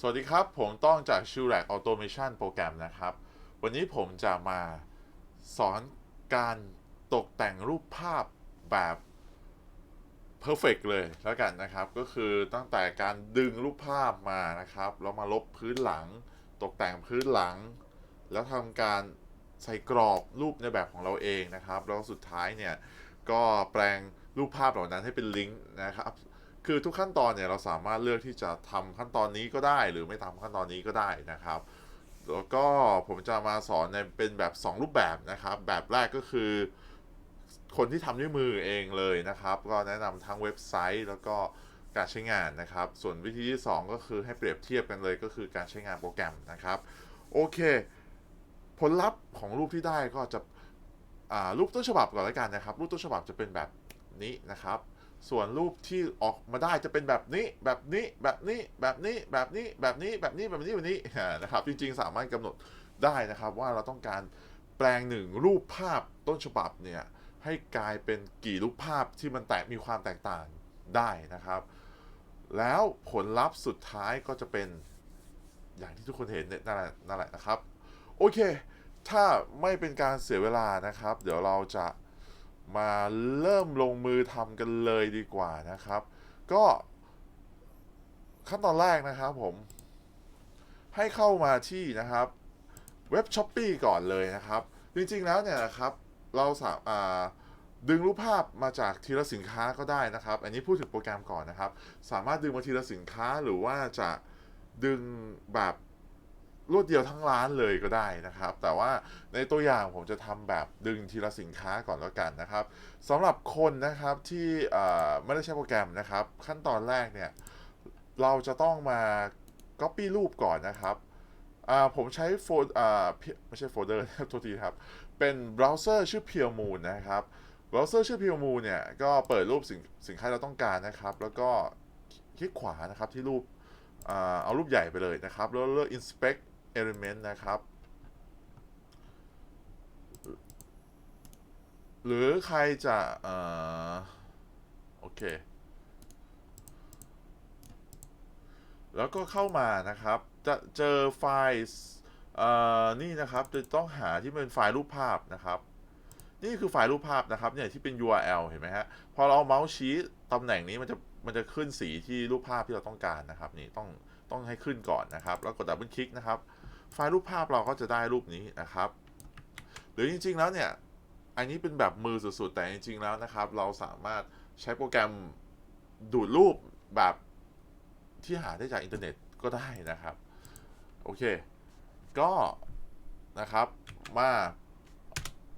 สวัสดีครับ ผมต้องจาก s h u r a c Automation โปรแกรมนะครับ วันนี้ผมจะมาสอนการตกแต่งรูปภาพแบบ perfect เลยแล้วกันนะครับ ก็คือตั้งแต่การดึงรูปภาพมานะครับ แล้วมาลบพื้นหลัง ตกแต่งพื้นหลัง แล้วทำการใส่กรอบรูปในแบบของเราเองนะครับ แล้วสุดท้ายเนี่ย ก็แปลงรูปภาพเหล่านั้นให้เป็นลิงก์นะครับ คือทุกขั้นตอนเนี่ยเราสามารถเลือกที่จะทำขั้นตอนนี้ก็ได้ หรือไม่ทำขั้นตอนนี้ก็ได้นะครับ แล้วก็ผมจะมาสอนในเป็นแบบ 2 รูปแบบนะครับ แบบแรกก็คือ คนที่ทำด้วยมือเองเลยนะครับ ก็แนะนำทั้งเว็บไซต์แล้วก็การใช้งานนะครับ ส่วนวิธีที่ 2 ก็คือให้เปรียบเทียบกันเลยก็คือการใช้งานโปรแกรมนะครับ โอเค ผลลัพธ์ของรูปที่ได้ก็จะอ่ารูปต้นฉบับก่อนแล้วกันนะครับ รูปต้นฉบับจะเป็นแบบนี้นะครับ ส่วนรูปที่ออกมาได้จะเป็นแบบนี้แบบนี้แบบนี้แบบนี้แบบนี้แบบนี้แบบนี้แบบนี้แบบนี้นะครับจริงๆ สามารถกำหนดได้นะครับ ว่าเราต้องการแปลงหนึ่งรูปภาพต้นฉบับเนี่ยให้กลายเป็นกี่รูปภาพที่มันแตกมีความแตกต่างได้นะครับ แล้วผลลัพธ์สุดท้ายก็จะเป็นอย่างที่ทุกคนเห็นเนี่ยนั่นแหละนั่นแหละนะครับ โอเค ถ้าไม่เป็นการเสียเวลานะครับ เดี๋ยวเราจะ มาเริ่มลงมือทำกันเลยดีกว่านะครับ ก็ขั้นตอนแรกนะครับผม ให้เข้ามาที่นะครับเว็บช้อปปีก่อนเลยนะครับ จริงๆแล้วเนี่ยนะครับ เราสามารถดึงรูปภาพมาจากทีละสินค้าก็ได้นะครับ อันนี้พูดถึงโปรแกรมก่อนนะครับ สามารถดึงมาทีละสินค้าหรือว่าจะดึงแบบ รวดเดียวทั้งร้านเลยก็ได้นะครับ แต่ว่าในตัวอย่างผมจะทำแบบดึงทีละสินค้าก่อนแล้วกันนะครับสำหรับคนนะครับที่ไม่ได้ใช้โปรแกรมนะครับ ขั้นตอนแรกเนี่ยเราจะต้องมา Copy รูปก่อนนะครับผมใช้โฟลไม่ใช่โฟลเดอร์โทษทีครับ เป็นเบราว์เซอร์ชื่อ Pure Moon นะครับเบราว์เซอร์ชื่อ Pure Moon เนี่ยก็เปิดรูปสินสินค้าเราต้องการนะครับ แล้วก็คลิกขวานะครับที่รูปเอารูปใหญ่ไปเลยนะครับ แล้วเลือก inspect element นะครับ หรือใครจะเอ่อโอเค แล้วก็เข้ามานะครับ จะเจอไฟล์เอ่อนี่นะครับ จะต้องหาที่เป็นไฟล์รูปภาพนะครับ นี่คือไฟล์รูปภาพนะครับเนี่ยที่เป็น URL เห็นไหมฮะ พอเราเอาเมาส์ชี้ตำแหน่งนี้มันจะมันจะขึ้นสีที่รูปภาพที่เราต้องการนะครับ นี่ต้องต้องให้ขึ้นก่อนนะครับ แล้วกดดับเบิลคลิกนะครับ ไฟล์รูปภาพเราก็จะได้รูปนี้นะครับ หรือจริง ๆ แล้วเนี่ยอันนี้เป็นแบบมือสุดๆ แต่จริง ๆ แล้วนะครับ เราสามารถใช้โปรแกรมดูดรูปแบบที่หาได้จากอินเทอร์เน็ตก็ได้นะครับ โอเค ก็นะครับมา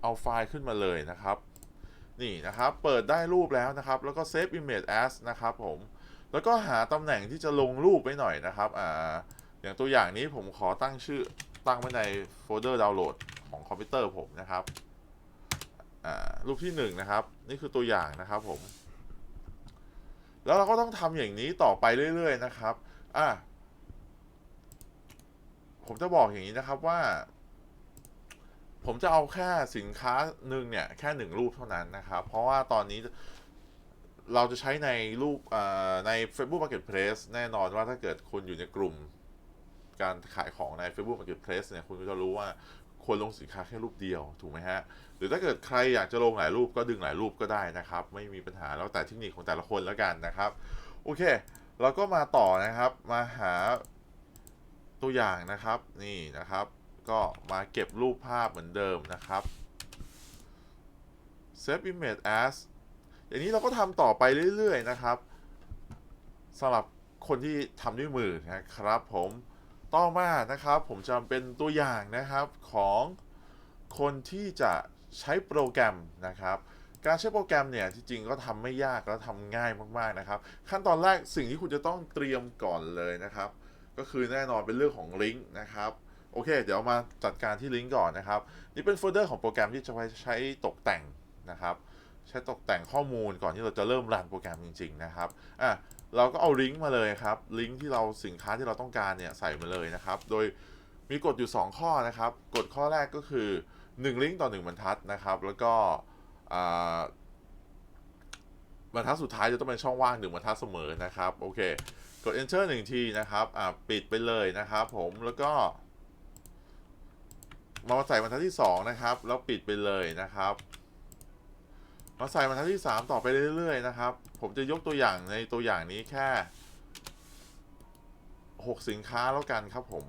เอาไฟล์ขึ้นมาเลยนะครับ นี่นะครับ เปิดได้รูปแล้วนะครับ แล้วก็ save image as นะครับผม แล้วก็หาตำแหน่งที่จะลงรูปไว้หน่อยนะครับ อ่า อย่างตัวอย่างนี้ผมขอตั้งชื่อตั้งไว้ในโฟลเดอร์ดาวน์โหลดของคอมพิวเตอร์ผมนะครับรูปที่หนึ่งนะครับ นี่คือตัวอย่างนะครับผม แล้วเราก็ต้องทำอย่างนี้ต่อไปเรื่อย ๆ นะครับอะผมจะบอกอย่างนี้นะครับว่า ผมจะเอาแค่สินค้าหนึ่งเนี่ย แค่หนึ่งรูปเท่านั้นนะครับ เพราะว่าตอนนี้เราจะใช้ในรูปใน Facebook Marketplace แน่นอนว่าถ้าเกิดคุณอยู่ในกลุ่ม การขายของใน Facebook Marketplace เนี่ยคุณก็จะรู้ว่าควรลงสินค้าแค่รูปเดียวถูกไหมฮะ หรือถ้าเกิดใครอยากจะลงหลายรูปก็ดึงหลายรูปก็ได้นะครับ ไม่มีปัญหาแล้วแต่เทคนิคของแต่ละคนแล้วกันนะครับ โอเค เราก็มาต่อนะครับมาหาตัวอย่างนะครับนี่นะครับ ก็มาเก็บรูปภาพเหมือนเดิมนะครับ save image as อย่างนี้เราก็ทำต่อไปเรื่อยๆนะครับสำหรับคนที่ทำด้วยมือนะครับผม ต่อมานะครับผมจะเป็นตัวอย่างนะครับของคนที่จะใช้โปรแกรมนะครับการใช้โปรแกรมเนี่ยที่จริงก็ทำไม่ยากแล้วทำง่ายมากๆนะครับ ขั้นตอนแรกสิ่งที่คุณจะต้องเตรียมก่อนเลยนะครับ ก็คือแน่นอนเป็นเรื่องของลิงก์นะครับโอเค เดี๋ยวมาจัดการที่ลิงก์ก่อนนะครับ นี่เป็นโฟลเดอร์ของโปรแกรมที่จะไว้ใช้ตกแต่งนะครับ ใช้ตกแต่งข้อมูลก่อนที่เราจะเริ่มรันโปรแกรมจริง ๆ นะครับอะเราก็เอาลิงก์มาเลยครับ ลิงก์ที่เราสินค้าที่เราต้องการเนี่ยใส่มาเลยนะครับ โดยมีกฎอยู่ 2 ข้อนะครับ กฎข้อแรกก็คือ 1 ลิงก์ต่อ 1 บรรทัดนะครับ แล้วก็อ่าบรรทัดสุดท้ายจะต้องเป็นช่องว่าง1บรรทัดเสมอนะครับ โอเค กด enter หนึ่งทีนะครับอ่าปิดไปเลยนะครับผมแล้วก็ มาใส่บรรทัดที่ 2 นะครับ แล้วปิดไปเลยนะครับ มาใส่บรรทัดที่ 3 ต่อไปเรื่อย ๆ นะครับ ผมจะยกตัวอย่างในตัวอย่างนี้แค่ 6 สินค้าแล้วกันครับผม